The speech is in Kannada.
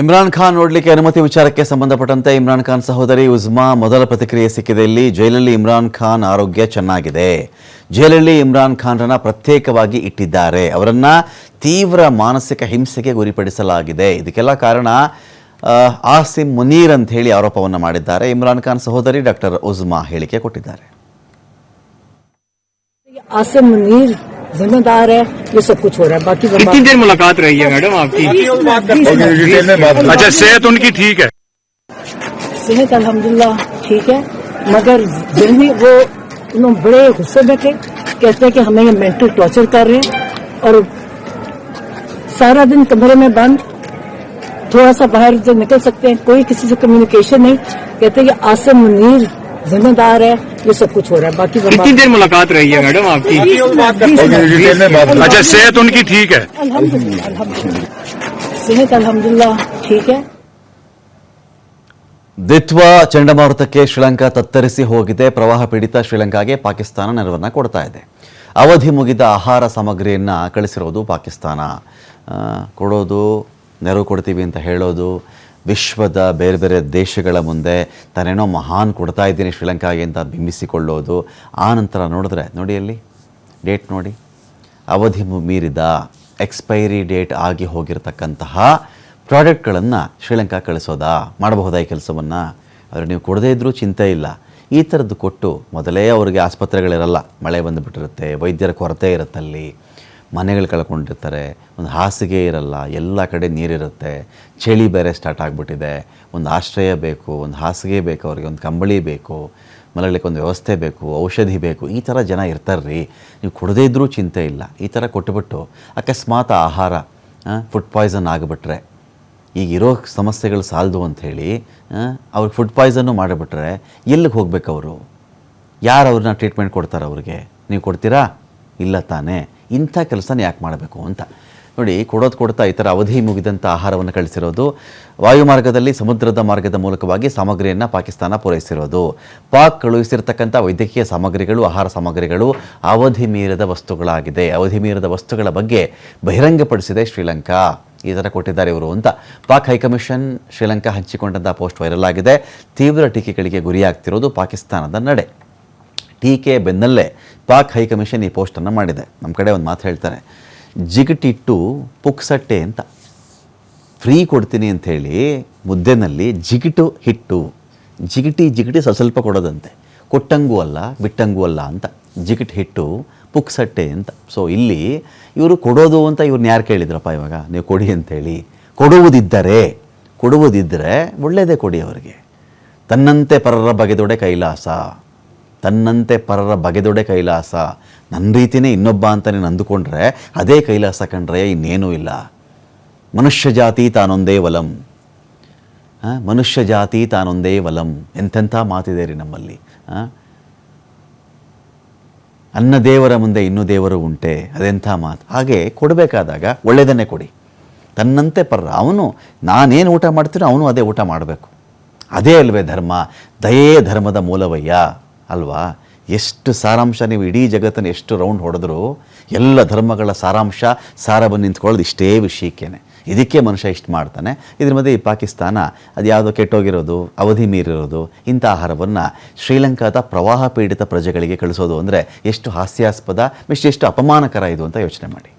ಇಮ್ರಾನ್ ಖಾನ್ ನೋಡಲಿಕ್ಕೆ ಅನುಮತಿ ವಿಚಾರಕ್ಕೆ ಸಂಬಂಧಪಟ್ಟಂತೆ ಇಮ್ರಾನ್ ಖಾನ್ ಸಹೋದರಿ ಉಜ್ಮಾ ಮೊದಲ ಪ್ರತಿಕ್ರಿಯೆ ಸಿಕ್ಕಿದೆ. ಇಲ್ಲಿ ಜೈಲಲ್ಲಿ ಇಮ್ರಾನ್ ಖಾನ್ ಆರೋಗ್ಯ ಚೆನ್ನಾಗಿದೆ. ಜೈಲಲ್ಲಿ ಇಮ್ರಾನ್ ಖಾನ್ರನ್ನ ಪ್ರತ್ಯೇಕವಾಗಿ ಇಟ್ಟಿದ್ದಾರೆ. ಅವರನ್ನ ತೀವ್ರ ಮಾನಸಿಕ ಹಿಂಸೆಗೆ ಗುರಿಪಡಿಸಲಾಗಿದೆ. ಇದಕ್ಕೆಲ್ಲ ಕಾರಣ ಆಸಿಮ್ ಮುನೀರ್ ಅಂತ ಹೇಳಿ ಆರೋಪವನ್ನು ಮಾಡಿದ್ದಾರೆ. ಇಮ್ರಾನ್ ಖಾನ್ ಸಹೋದರಿ ಡಾಕ್ಟರ್ ಉಜ್ಮಾ ಹೇಳಿಕೆ ಕೊಟ್ಟಿದ್ದಾರೆ. जिम्मेदार है ये सब कुछ हो रहा है। बाकी कितनी देर मुलाकात रही है मैडम आपकी? अच्छा सेहत उनकी ठीक है? सेहत अल्हम्दुलिल्लाह ठीक है मगर जहनी वो उन्होंने बड़े गुस्से में थे कहते हैं कि हमें ये मेंटल टॉर्चर कर रहे हैं और सारा दिन कमरे में बंद थोड़ा सा बाहर से निकल सकते हैं कोई किसी से कम्युनिकेशन नहीं। कहते हैं कि आसिम मुनीर जिम्मेदार है ये सब कुछ हो रहा है बाकी सब कितनी देर मुलाकात रही है मैडम आपकी डिटेल में बात अच्छा सेहत उनकी ठीक है अल्हम्दुलिल्लाह अल्हम्दुलिल्लाह सेहत अल्हम्दुलिल्लाह ठीक है ದಿತ್ವಾ ಚಂಡಮಾರುತಕ್ಕೆ ಶ್ರೀಲಂಕಾ ತತ್ತರಿಸಿ ಹೋಗಿದೆ ಪ್ರವಾಹ ಪೀಡಿತ ಶ್ರೀಲಂಕಾಗೆ ಪಾಕಿಸ್ತಾನ ನೆರವನ್ನು ಕೊಡ್ತಾ ಇದೆ ಅವಧಿ ಮುಗಿದ ಆಹಾರ ಸಾಮಗ್ರಿಯನ್ನು ಕಳಿಸಿರೋದು ಪಾಕಿಸ್ತಾನ ಆ, ಕೊಡೋದು ನೆರವು ಕೊಡ್ತೀವಿ ಅಂತ ಹೇಳೋದು ವಿಶ್ವದ ಬೇರೆ ಬೇರೆ ದೇಶಗಳ ಮುಂದೆ ತಾನೇನೋ ಮಹಾನ್ ಕೊಡ್ತಾ ಇದ್ದೀನಿ ಶ್ರೀಲಂಕಾಗೆ ಅಂತ ಬಿಂಬಿಸಿಕೊಳ್ಳೋದು. ಆ ನಂತರ ನೋಡಿದ್ರೆ, ನೋಡಿ ಅಲ್ಲಿ, ಡೇಟ್ ನೋಡಿ. ಅವಧಿ ಮೀರಿದ ಎಕ್ಸ್ಪೈರಿ ಡೇಟ್ ಆಗಿ ಹೋಗಿರತಕ್ಕಂತಹ ಪ್ರಾಡಕ್ಟ್ಗಳನ್ನು ಶ್ರೀಲಂಕಾ ಕಳಿಸೋದಾ? ಮಾಡಬಹುದಾ ಈ ಕೆಲಸವನ್ನು? ಆದರೆ ನೀವು ಕೊಡದೇ ಇದ್ದರೂ ಚಿಂತೆ ಇಲ್ಲ. ಈ ಥರದ್ದು ಕೊಟ್ಟು ಮೊದಲೇ ಅವರಿಗೆ ಆಸ್ಪತ್ರೆಗಳಿರಲ್ಲ. ಮಳೆ ಬಂದುಬಿಟ್ಟಿರುತ್ತೆ, ವೈದ್ಯರ ಕೊರತೆ ಇರುತ್ತಲ್ಲಿ. ಮನೆಗಳು ಕಳ್ಕೊಂಡಿರ್ತಾರೆ, ಒಂದು ಹಾಸಿಗೆ ಇರಲ್ಲ, ಎಲ್ಲ ಕಡೆ ನೀರಿರುತ್ತೆ, ಚಳಿ ಬೇರೆ ಸ್ಟಾರ್ಟ್ ಆಗಿಬಿಟ್ಟಿದೆ, ಒಂದು ಆಶ್ರಯ ಬೇಕು, ಒಂದು ಹಾಸಿಗೆ ಬೇಕು, ಅವರಿಗೆ ಒಂದು ಕಂಬಳಿ ಬೇಕು ಮಲಗಲಿಕ್ಕೆ ಒಂದು ವ್ಯವಸ್ಥೆ ಬೇಕು, ಔಷಧಿ ಬೇಕು, ಈ ಥರ ಜನ ಇರ್ತಾರ್ರಿ. ನೀವು ಕೊಡದೇ ಇದ್ದರೂ ಚಿಂತೆ ಇಲ್ಲ, ಈ ಥರ ಕೊಟ್ಟುಬಿಟ್ಟು ಅಕಸ್ಮಾತ್ ಆಹಾರ ಫುಡ್ ಪಾಯ್ಸನ್ ಆಗಿಬಿಟ್ರೆ, ಈಗ ಇರೋ ಸಮಸ್ಯೆಗಳು ಸಾಲದು ಅಂಥೇಳಿ ಅವ್ರಿಗೆ ಫುಡ್ ಪಾಯ್ಸನ್ನು ಮಾಡಿಬಿಟ್ರೆ, ಎಲ್ಲಿಗೆ ಹೋಗ್ಬೇಕು ಅವರು? ಯಾರು ಅವ್ರನ್ನ ಟ್ರೀಟ್ಮೆಂಟ್ ಕೊಡ್ತಾರೆ ಅವ್ರಿಗೆ? ನೀವು ಕೊಡ್ತೀರಾ? ಇಲ್ಲ ತಾನೇ. ಇಂಥ ಕೆಲಸನ ಯಾಕೆ ಮಾಡಬೇಕು ಅಂತ. ನೋಡಿ, ಕೊಡೋದು ಕೊಡ್ತಾ ಇತರ ಅವಧಿ ಮುಗಿದಂಥ ಆಹಾರವನ್ನು ಕಳಿಸಿರೋದು ವಾಯುಮಾರ್ಗದಲ್ಲಿ ಸಮುದ್ರದ ಮಾರ್ಗದ ಮೂಲಕವಾಗಿ ಸಾಮಗ್ರಿಯನ್ನು ಪಾಕಿಸ್ತಾನ ಪೂರೈಸಿರೋದು. ಪಾಕ್ ಕಳುಹಿಸಿರ್ತಕ್ಕಂಥ ವೈದ್ಯಕೀಯ ಸಾಮಗ್ರಿಗಳು, ಆಹಾರ ಸಾಮಗ್ರಿಗಳು ಅವಧಿ ಮೀರಿದ ವಸ್ತುಗಳಾಗಿದೆ. ಅವಧಿ ಮೀರದ ವಸ್ತುಗಳ ಬಗ್ಗೆ ಬಹಿರಂಗಪಡಿಸಿದೆ ಶ್ರೀಲಂಕಾ. ಈ ಥರ ಕೊಟ್ಟಿದ್ದಾರೆ ಇವರು ಅಂತ. ಪಾಕ್ ಹೈಕಮಿಷನ್ ಶ್ರೀಲಂಕಾ ಹಂಚಿಕೊಂಡಂಥ ಪೋಸ್ಟ್ ವೈರಲ್ ಆಗಿದೆ. ತೀವ್ರ ಟೀಕೆಗಳಿಗೆ ಗುರಿಯಾಗ್ತಿರೋದು ಪಾಕಿಸ್ತಾನದ ನಡೆ. ಟೀಕೆ ಬೆನ್ನಲ್ಲೇ ಪಾಕ್ ಹೈಕಮಿಷನ್ ಈ ಪೋಸ್ಟನ್ನು ಮಾಡಿದೆ. ನಮ್ಮ ಕಡೆ ಒಂದು ಮಾತು ಹೇಳ್ತಾರೆ ಜಿಗಟಿಟ್ಟು ಪುಕ್ಸಟ್ಟೆ ಅಂತ. ಫ್ರೀ ಕೊಡ್ತೀನಿ ಅಂಥೇಳಿ ಮುದ್ದೆನಲ್ಲಿ ಜಿಗಿಟು ಹಿಟ್ಟು, ಜಿಗಿಟಿ ಜಿಗಿಟಿ ಸ್ವಲ್ಪ ಸ್ವಲ್ಪ ಕೊಡೋದಂತೆ. ಕೊಟ್ಟಂಗೂ ಅಲ್ಲ, ಬಿಟ್ಟಂಗೂ ಅಲ್ಲ ಅಂತ. ಜಿಗಿಟ್ ಹಿಟ್ಟು, ಪುಕ್ಸಟ್ಟೆ ಅಂತ. ಸೊ ಇಲ್ಲಿ ಇವರು ಕೊಡೋದು ಅಂತ ಇವ್ರನ್ನ ಯಾರು ಕೇಳಿದ್ರಪ್ಪ ಇವಾಗ? ನೀವು ಕೊಡಿ ಅಂಥೇಳಿ ಕೊಡುವುದಿದ್ದರೆ ಕೊಡುವುದಿದ್ದರೆ ಒಳ್ಳೆಯದೇ ಕೊಡಿ ಅವರಿಗೆ. ತನ್ನಂತೆ ಪರರ ಬಗೆದೊಡೆ ಕೈಲಾಸ. ತನ್ನಂತೆ ಪರರ ಬಗೆದೊಡೆ ಕೈಲಾಸ. ನನ್ನ ರೀತಿನೇ ಇನ್ನೊಬ್ಬ ಅಂತ ನೀನು ಅಂದುಕೊಂಡ್ರೆ ಅದೇ ಕೈಲಾಸ ಕಂಡ್ರೆ ಇನ್ನೇನೂ ಇಲ್ಲ. ಮನುಷ್ಯ ಜಾತಿ ತಾನೊಂದೇ ವಲಂ. ಮನುಷ್ಯ ಜಾತಿ ತಾನೊಂದೇ ವಲಂ. ಎಂತೆಂಥ ಮಾತಿದೆ ರೀ ನಮ್ಮಲ್ಲಿ? ಅನ್ನ ದೇವರ ಮುಂದೆ ಇನ್ನೂ ದೇವರು ಉಂಟೆ. ಅದೆಂಥ ಮಾತು. ಹಾಗೆ ಕೊಡಬೇಕಾದಾಗ ಒಳ್ಳೆಯದನ್ನೇ ಕೊಡಿ. ತನ್ನಂತೆ ಪರ್ರ. ಅವನು ನಾನೇನು ಊಟ ಮಾಡ್ತೀನೋ ಅವನು ಅದೇ ಊಟ ಮಾಡಬೇಕು. ಅದೇ ಅಲ್ವೇ ಧರ್ಮ. ದಯೇ ಧರ್ಮದ ಮೂಲವಯ್ಯ. ಅಲ್ವಾ? ಎಷ್ಟು ಸಾರಾಂಶ ನೀವು ಇಡೀ ಜಗತ್ತನ್ನು ಎಷ್ಟು ರೌಂಡ್ ಹೊಡೆದ್ರೂ ಎಲ್ಲ ಧರ್ಮಗಳ ಸಾರಾಂಶ ಸಾರ ಬಂದು ನಿಂತ್ಕೊಳ್ಳೋದು ಇಷ್ಟೇ ವಿಷಯಕ್ಕೇನೆ. ಇದಕ್ಕೆ ಮನುಷ್ಯ ಇಷ್ಟು ಮಾಡ್ತಾನೆ. ಇದ್ರ ಮಧ್ಯೆ ಈ ಪಾಕಿಸ್ತಾನ ಅದು ಯಾವುದೋ ಕೆಟ್ಟೋಗಿರೋದು, ಅವಧಿ ಮೀರಿರೋದು, ಇಂಥ ಆಹಾರವನ್ನು ಶ್ರೀಲಂಕಾದ ಪ್ರವಾಹ ಪೀಡಿತ ಪ್ರಜೆಗಳಿಗೆ ಕಳಿಸೋದು ಅಂದರೆ ಎಷ್ಟು ಹಾಸ್ಯಾಸ್ಪದ ಎಷ್ಟು ಎಷ್ಟು ಅಪಮಾನಕರ ಇದು ಅಂತ ಯೋಚನೆ ಮಾಡಿ.